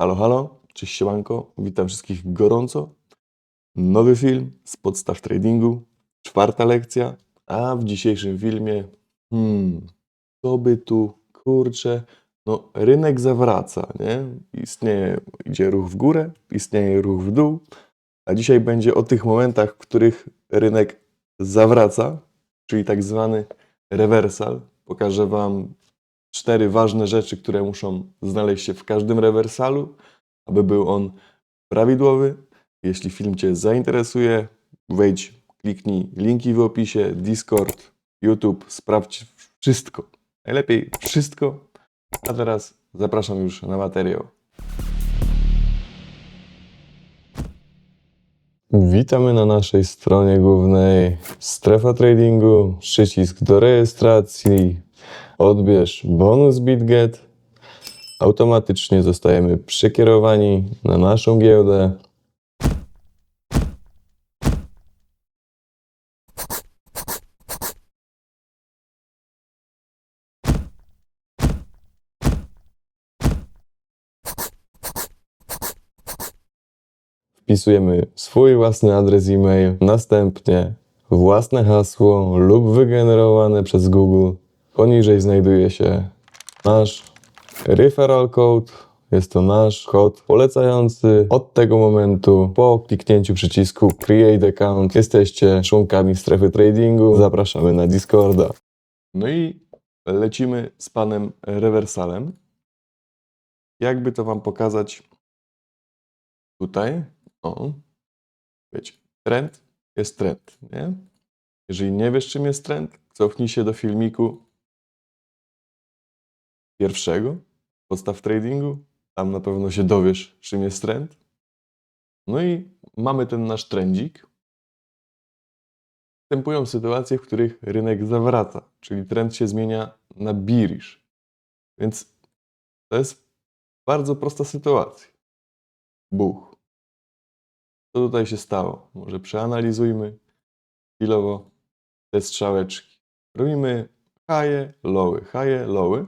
Halo, halo, cześć siemanko, witam wszystkich gorąco. Nowy film z podstaw tradingu, czwarta lekcja, a w dzisiejszym filmie, hmm, co by tu, kurczę, no rynek zawraca, nie? Istnieje, idzie ruch w górę, istnieje ruch w dół, a dzisiaj będzie o tych momentach, w których rynek zawraca, czyli tak zwany rewersal. Pokażę Wam cztery ważne rzeczy, które muszą znaleźć się w każdym rewersalu, aby był on prawidłowy. Jeśli film Cię zainteresuje, wejdź, kliknij linki w opisie, Discord, YouTube, sprawdź wszystko. Najlepiej wszystko. A teraz zapraszam już na materiał. Witamy na naszej stronie głównej Strefa Tradingu, przycisk do rejestracji, odbierz bonus BitGet. Automatycznie zostajemy przekierowani na naszą giełdę. Wpisujemy swój własny adres e-mail, następnie własne hasło lub wygenerowane przez Google. Poniżej znajduje się nasz referral code. Jest to nasz kod polecający. Od tego momentu, po kliknięciu przycisku Create Account, jesteście członkami strefy tradingu. Zapraszamy na Discorda. No i lecimy z panem rewersalem. Jakby to wam pokazać tutaj? O, wiecie, trend jest trend, nie? Jeżeli nie wiesz, czym jest trend, cofnij się do filmiku pierwszego, podstaw tradingu. Tam na pewno się dowiesz, czym jest trend. No i mamy ten nasz trendzik. Występują sytuacje, w których rynek zawraca, czyli trend się zmienia na bearish. Więc to jest bardzo prosta sytuacja. Buch. Co tutaj się stało? Może przeanalizujmy chwilowo te strzałeczki. Robimy haje, lowy, haje, lowy.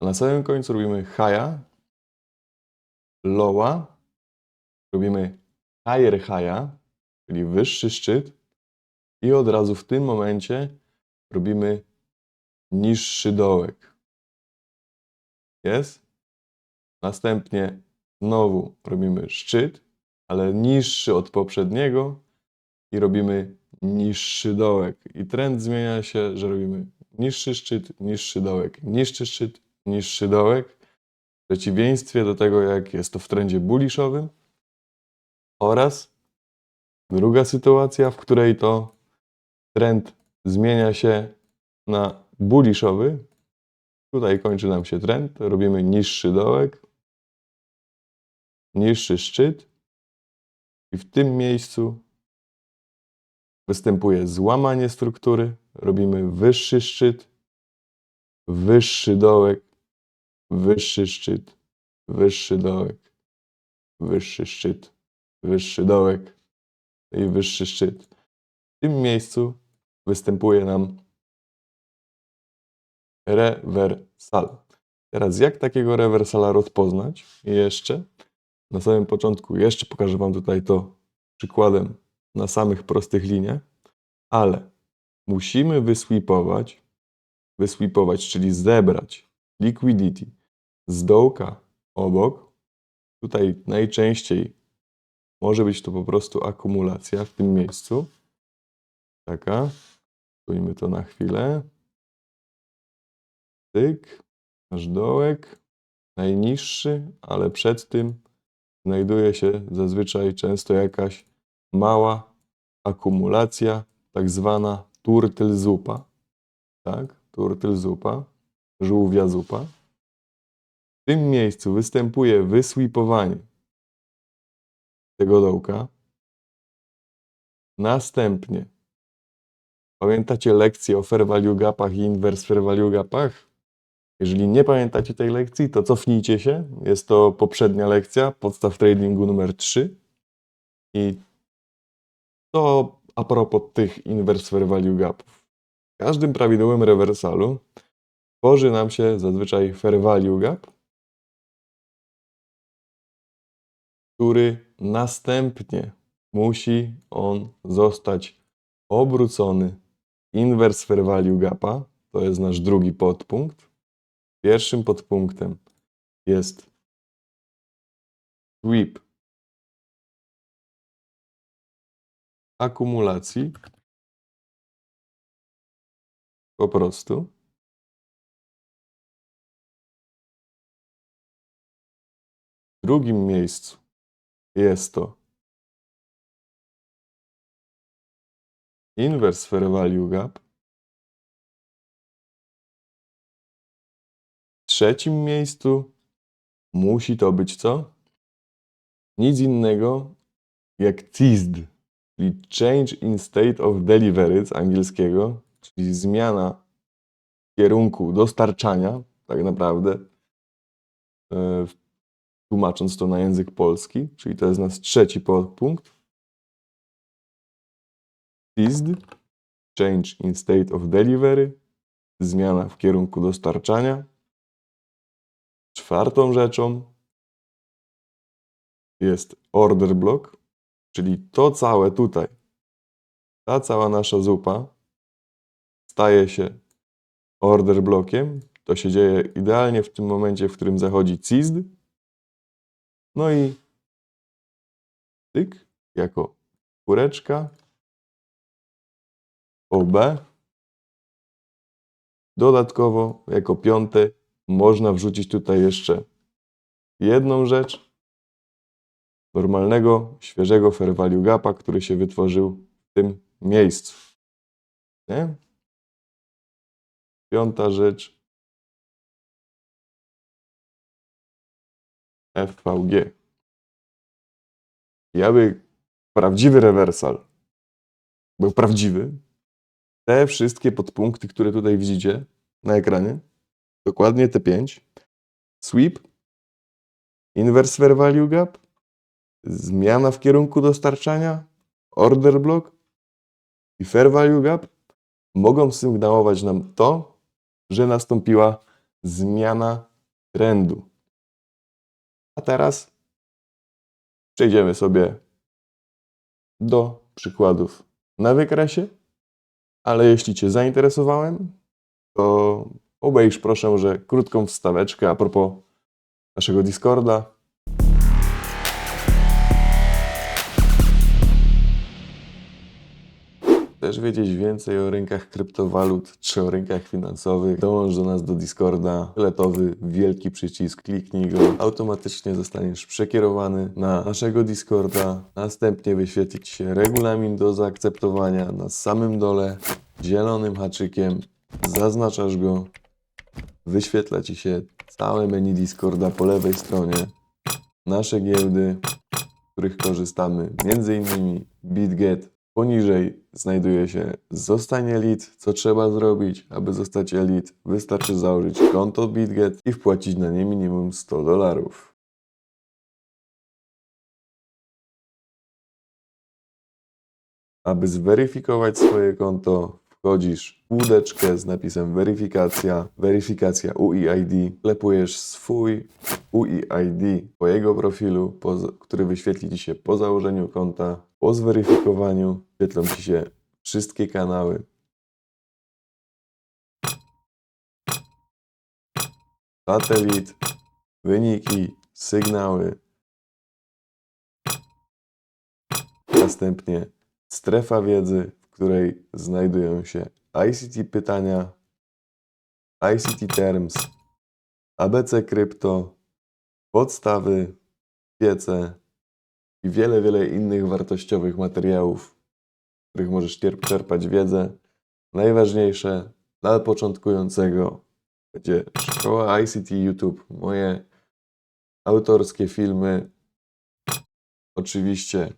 Na samym końcu robimy haja, lowa, robimy higher haja, czyli wyższy szczyt i od razu w tym momencie robimy niższy dołek. Jest? Następnie znowu robimy szczyt, ale niższy od poprzedniego i robimy niższy dołek. I trend zmienia się, że robimy niższy szczyt, niższy dołek, niższy szczyt, niższy dołek. W przeciwieństwie do tego, jak jest to w trendzie bullishowym. Oraz druga sytuacja, w której to trend zmienia się na bullishowy. Tutaj kończy nam się trend, robimy niższy dołek, niższy szczyt i w tym miejscu występuje złamanie struktury, robimy wyższy szczyt, wyższy dołek, wyższy szczyt, wyższy dołek, wyższy szczyt, wyższy dołek i wyższy szczyt. W tym miejscu występuje nam rewersal. Teraz jak takiego rewersala rozpoznać? Jeszcze na samym początku jeszcze pokażę Wam tutaj to przykładem na samych prostych liniach, ale musimy wysweepować, wysweepować, czyli zebrać liquidity z dołka obok. Tutaj najczęściej może być to po prostu akumulacja w tym miejscu. Taka. Spójmy to na chwilę. Tyk. Nasz dołek. Najniższy, ale przed tym znajduje się zazwyczaj często jakaś mała akumulacja, tak zwana turtle zupa. Tak? Turtle zupa, żółwia zupa. W tym miejscu występuje wysweepowanie tego dołka. Następnie pamiętacie lekcję o fair value gapach i inverse fair value gapach? Jeżeli nie pamiętacie tej lekcji, to cofnijcie się. Jest to poprzednia lekcja, podstaw tradingu numer 3. I to a propos tych inverse fair value gapów. W każdym prawidłowym rewersalu tworzy nam się zazwyczaj fair value gap który następnie musi on zostać obrócony inverse fair value gapa. To jest nasz drugi podpunkt. Pierwszym podpunktem jest sweep akumulacji. Po prostu. W drugim miejscu jest to inverse fair value gap. W trzecim miejscu musi to być co? Nic innego jak CISD, czyli Change in State of Delivery z angielskiego, czyli zmiana kierunku dostarczania, tak naprawdę, e, tłumacząc to na język polski, czyli to jest nasz trzeci podpunkt. CISD, Change in State of Delivery, zmiana w kierunku dostarczania. Czwartą rzeczą jest order block, czyli to całe tutaj, ta cała nasza zupa staje się order blockiem. To się dzieje idealnie w tym momencie, w którym zachodzi CISD. No i tyk, jako kureczka, OB. Dodatkowo, jako piąte, można wrzucić tutaj jeszcze jedną rzecz. Normalnego, świeżego fair value gapa, który się wytworzył w tym miejscu. Nie? Piąta rzecz. FVG. I prawdziwy rewersal. Był prawdziwy, te wszystkie podpunkty, które tutaj widzicie na ekranie, dokładnie te pięć, sweep, inverse fair value gap, zmiana w kierunku dostarczania, order block. I fair value gap. Mogą sygnałować nam to, że nastąpiła zmiana trendu. A teraz przejdziemy sobie do przykładów na wykresie, ale jeśli Cię zainteresowałem, to obejrz proszę, że krótką wstaweczkę a propos naszego Discorda. Chcesz wiedzieć więcej o rynkach kryptowalut czy o rynkach finansowych? Dołącz do nas do Discorda. Fioletowy, wielki przycisk, kliknij go. Automatycznie zostaniesz przekierowany na naszego Discorda. Następnie wyświetli Ci się regulamin do zaakceptowania na samym dole zielonym haczykiem. Zaznaczasz go. Wyświetla Ci się całe menu Discorda po lewej stronie. Nasze giełdy, z których korzystamy, m.in. BitGet, Poniżej znajduje się Zostań Elit. Co trzeba zrobić, aby zostać Elit? Wystarczy założyć konto BitGet i wpłacić na nie minimum 100 dolarów. Aby zweryfikować swoje konto, wchodzisz w łódeczkę z napisem weryfikacja, weryfikacja UID, klepujesz swój UID twojego profilu, który wyświetli Ci się po założeniu konta. Po zweryfikowaniu wyświetlą Ci się wszystkie kanały. Satelit, wyniki, sygnały. Następnie strefa wiedzy, w której znajdują się ICT pytania, ICT Terms, ABC Krypto, podstawy, piece i wiele, wiele innych wartościowych materiałów, z których możesz czerpać wiedzę. Najważniejsze dla początkującego będzie szkoła ICT YouTube, moje autorskie filmy, oczywiście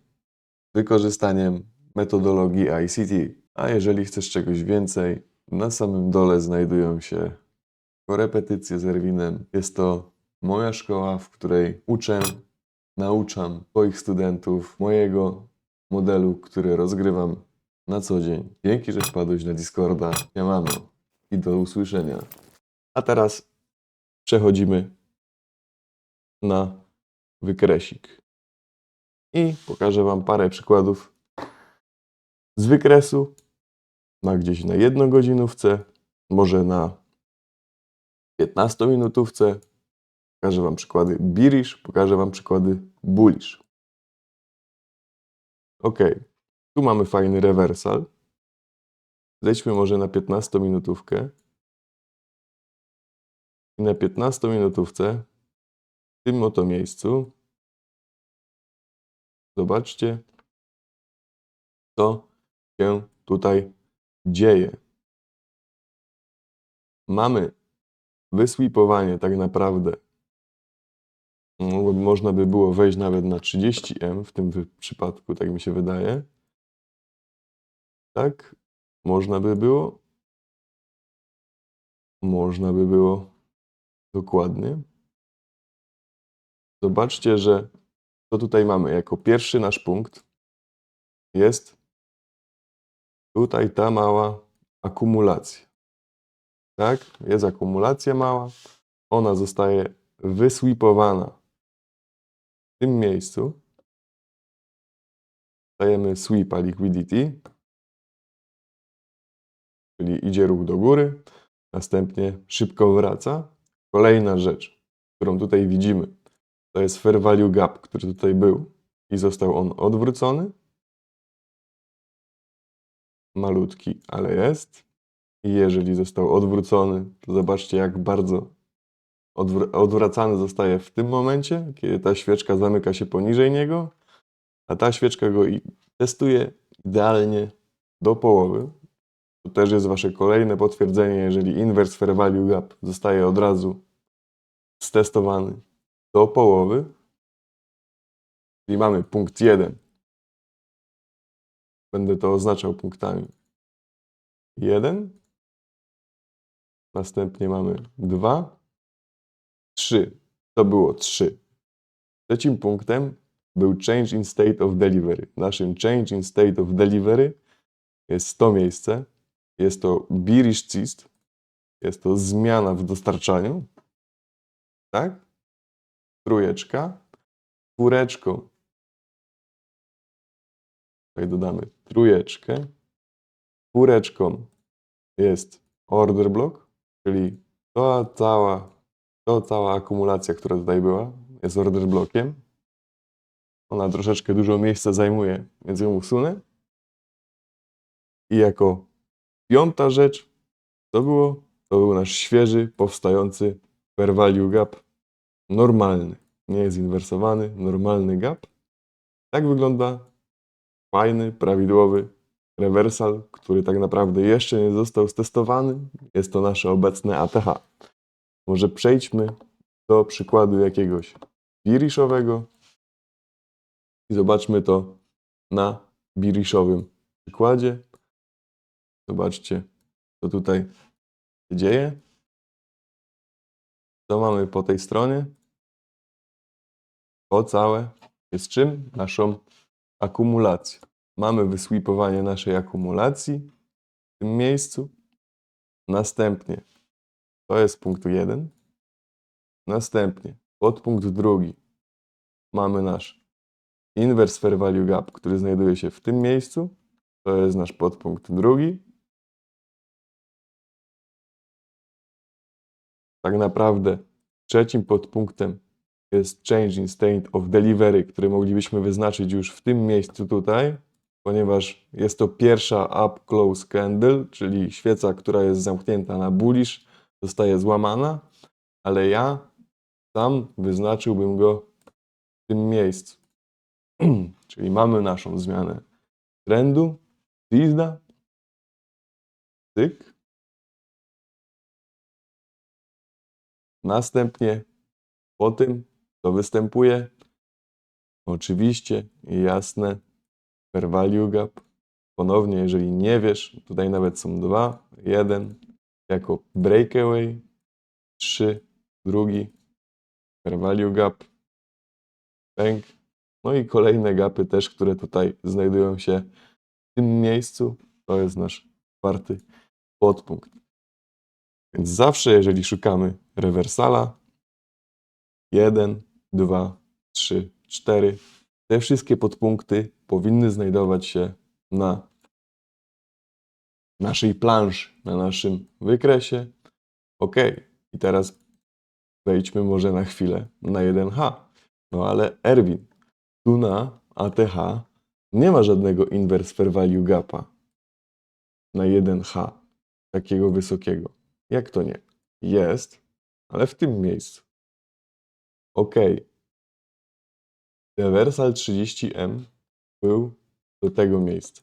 wykorzystaniem metodologii ICT. A jeżeli chcesz czegoś więcej, na samym dole znajdują się korepetycje z Erwinem. Jest to moja szkoła, w której uczę, nauczam swoich studentów mojego modelu, który rozgrywam na co dzień. Dzięki, że wpadłeś na Discorda. Siemano i do usłyszenia. A teraz przechodzimy na wykresik. i pokażę Wam parę przykładów z wykresu, na gdzieś na jednogodzinówce, może na 15-minutówce. Pokażę Wam przykłady Birish, pokażę Wam przykłady Bullish. Ok, tu mamy fajny rewersal. Zejdźmy może na 15-minutówkę. I na 15-minutówce, w tym oto miejscu, zobaczcie, co się tutaj dzieje. Mamy wysweepowanie tak naprawdę. No, Można by było wejść nawet na 30M w tym przypadku, tak mi się wydaje. Tak, można by było. Można by było dokładnie. Zobaczcie, że co tutaj mamy jako pierwszy nasz punkt jest tutaj ta mała akumulacja. Tak, jest akumulacja mała. Ona zostaje wysweepowana w tym miejscu. Dajemy sweepa liquidity, czyli idzie ruch do góry, następnie szybko wraca. Kolejna rzecz, którą tutaj widzimy, to jest fair value gap, który tutaj był i został on odwrócony. Malutki, ale jest. I jeżeli został odwrócony, to zobaczcie, jak bardzo odwr- odwracany zostaje w tym momencie, kiedy ta świeczka zamyka się poniżej niego, a ta świeczka go i testuje idealnie do połowy. To też jest Wasze kolejne potwierdzenie, jeżeli inverse fair value gap zostaje od razu stestowany do połowy. Czyli mamy punkt 1. Będę to oznaczał punktami. 1. Następnie mamy 2. 3. To było 3. Trzecim punktem był change in state of delivery. Naszym change in state of delivery jest to miejsce. Jest to bearish cyst. Jest to zmiana w dostarczaniu. Tak? Trójeczka. Czwóreczką. Tutaj dodamy trójeczkę. Czwóreczką jest order block, czyli to cała, to cała akumulacja, która tutaj była, jest order blockiem. Ona troszeczkę dużo miejsca zajmuje, więc ją usunę. I jako piąta rzecz, to było, to był nasz świeży, powstający fair value gap normalny. Nie jest inwersowany, normalny gap. Tak wygląda fajny, prawidłowy rewersal, który tak naprawdę jeszcze nie został stestowany. Jest to nasze obecne ATH. Może przejdźmy do przykładu jakiegoś birishowego i zobaczmy to na birishowym przykładzie. Zobaczcie, co tutaj się dzieje. Co mamy po tej stronie? To całe jest czym? Naszą akumulacją. Mamy wysweepowanie naszej akumulacji w tym miejscu. Następnie to jest punkt 1. Następnie podpunkt drugi mamy nasz inverse fair value gap, który znajduje się w tym miejscu. To jest nasz podpunkt drugi. Tak naprawdę trzecim podpunktem jest change in state of delivery, który moglibyśmy wyznaczyć już w tym miejscu tutaj, ponieważ jest to pierwsza up close candle, czyli świeca, która jest zamknięta na bullish, zostaje złamana, ale ja sam wyznaczyłbym go w tym miejscu. czyli mamy naszą zmianę trendu, Tizda, tyk. Następnie po tym, co występuje, oczywiście jasne, fair value gap. Ponownie, jeżeli nie wiesz, tutaj nawet są dwa, jeden jako breakaway, trzy, drugi, fair value gap, bank, no i kolejne gapy też, które tutaj znajdują się w tym miejscu, to jest nasz czwarty podpunkt. Więc zawsze, jeżeli szukamy rewersala, 1, 2, 3, 4, te wszystkie podpunkty powinny znajdować się na naszej planszy, na naszym wykresie. Ok, i teraz wejdźmy może na chwilę na 1H. No ale Erwin, tu na ATH nie ma żadnego inverse fair value gapa na 1H takiego wysokiego. Jak to nie? Jest, ale w tym miejscu. Ok. Reversal 30M był do tego miejsca.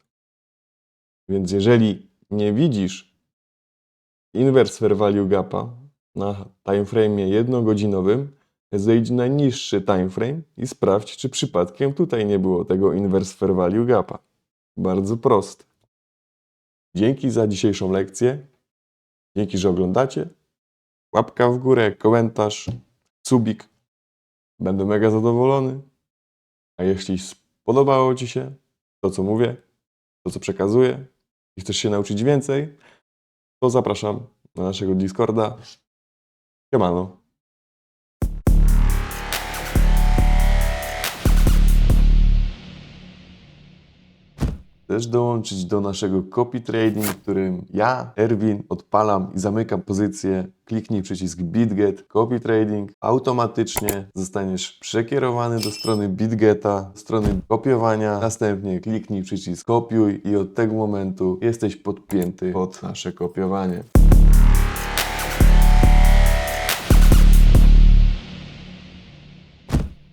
Więc jeżeli nie widzisz inverse fair value gapa na timeframe jednogodzinowym, zejdź na niższy timeframe i sprawdź, czy przypadkiem tutaj nie było tego inverse fair value gapa. Bardzo proste. Dzięki za dzisiejszą lekcję. Dzięki, że oglądacie. Łapka w górę, komentarz, subik. Będę mega zadowolony. A jeśli spodobało Ci się to, co mówię, to, co przekazuję i chcesz się nauczyć więcej, to zapraszam na naszego Discorda. Siemano. Chcesz dołączyć do naszego copy trading, w którym ja, Erwin, odpalam i zamykam pozycję. Kliknij przycisk BitGet Copy Trading. Automatycznie zostaniesz przekierowany do strony BitGeta, strony kopiowania. Następnie kliknij przycisk kopiuj i od tego momentu jesteś podpięty pod nasze kopiowanie.